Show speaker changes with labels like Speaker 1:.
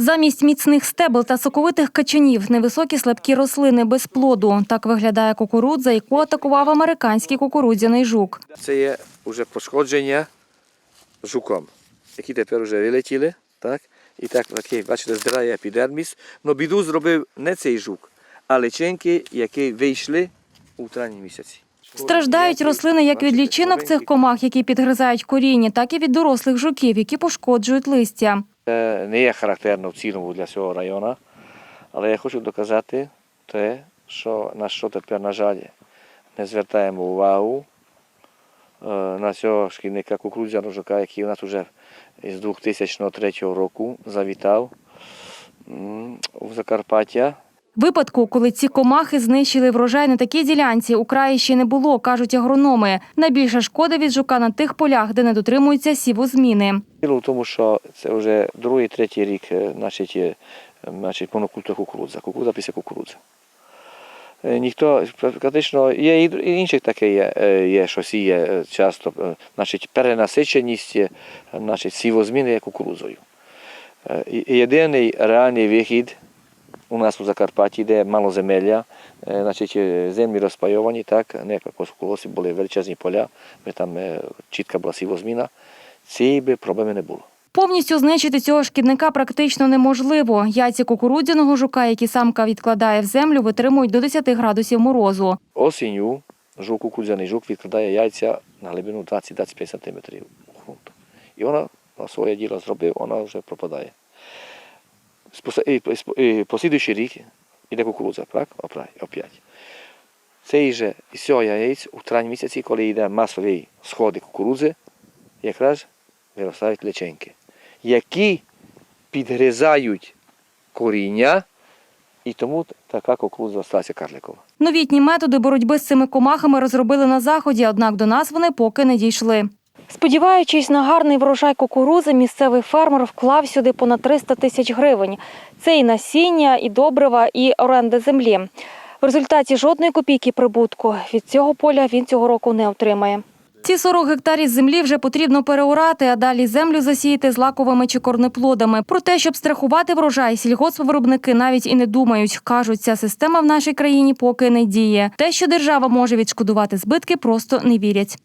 Speaker 1: Замість міцних стебел та соковитих качанів невисокі слабкі рослини без плоду. Так виглядає кукурудза, яку атакував американський кукурудзяний жук.
Speaker 2: Це є вже пошкодження жуком, які тепер вже вилетіли. Так? І так, такий, бачите, здирає епідерміс. Но біду зробив не цей жук, а личинки, які вийшли у травні місяці.
Speaker 1: Страждають рослини як від лічинок цих комах, які підгризають коріння, так і від дорослих жуків, які пошкоджують листя.
Speaker 2: Це не є характерно в цілому для цього району, але я хочу доказати те, що на що тепер, на жаль, не звертаємо увагу на цього шкільника кукурудзя жука, який у нас вже з 2003 року завітав в Закарпаття.
Speaker 1: Випадку, коли ці комахи знищили врожай на такій ділянці, у краї ще не було, кажуть агрономи. Найбільша шкода від жука на тих полях, де не дотримуються сівозміни.
Speaker 2: Діло в тому, що це вже другий, третій рік е, значить, є, е, значить, монокультура кукурудза, кукурудза після кукурудзи. Е, Ніхто практично є і інших таке є, є що сіє е, часто, значить, перенасиченість, є, значить, сівозміни є кукурудзою. Єдиний реальний вихід у нас у Закарпатті, де мало земелля, е, значить, е, землі розпайовані, так, не як у колосі були величезні поля, де там е, чітка була сівозміна, цієї би проблеми не було.
Speaker 1: Повністю знищити цього шкідника практично неможливо. Яйця кукурудзяного жука, які самка відкладає в землю, витримують до 10 градусів морозу.
Speaker 2: Осінню жук, кукурудзяний жук відкладає яйця на глибину 20-25 см у ґрунт. І вона своє діло зробив, вона вже пропадає. Послідуючий рік іде кукурудза, так? Опять. Цей же із яєць у травні місяці, коли йде масові сходи кукурудзи, якраз виростають личинки, які підгризають коріння, і тому така кукурудза сталася карликова.
Speaker 1: Новітні методи боротьби з цими комахами розробили на заході, однак до нас вони поки не дійшли. Сподіваючись на гарний врожай кукурузи, місцевий фермер вклав сюди понад 300 тисяч гривень. Це і насіння, і добрива, і оренда землі. В результаті жодної копійки прибутку від цього поля він цього року не отримає. Ці 40 гектарів землі вже потрібно переорати, а далі землю засіяти злаковими чи корнеплодами. Про те, щоб страхувати врожай, сільгоспвиробники навіть і не думають. Кажуть, ця система в нашій країні поки не діє. Те, що держава може відшкодувати збитки, просто не вірять.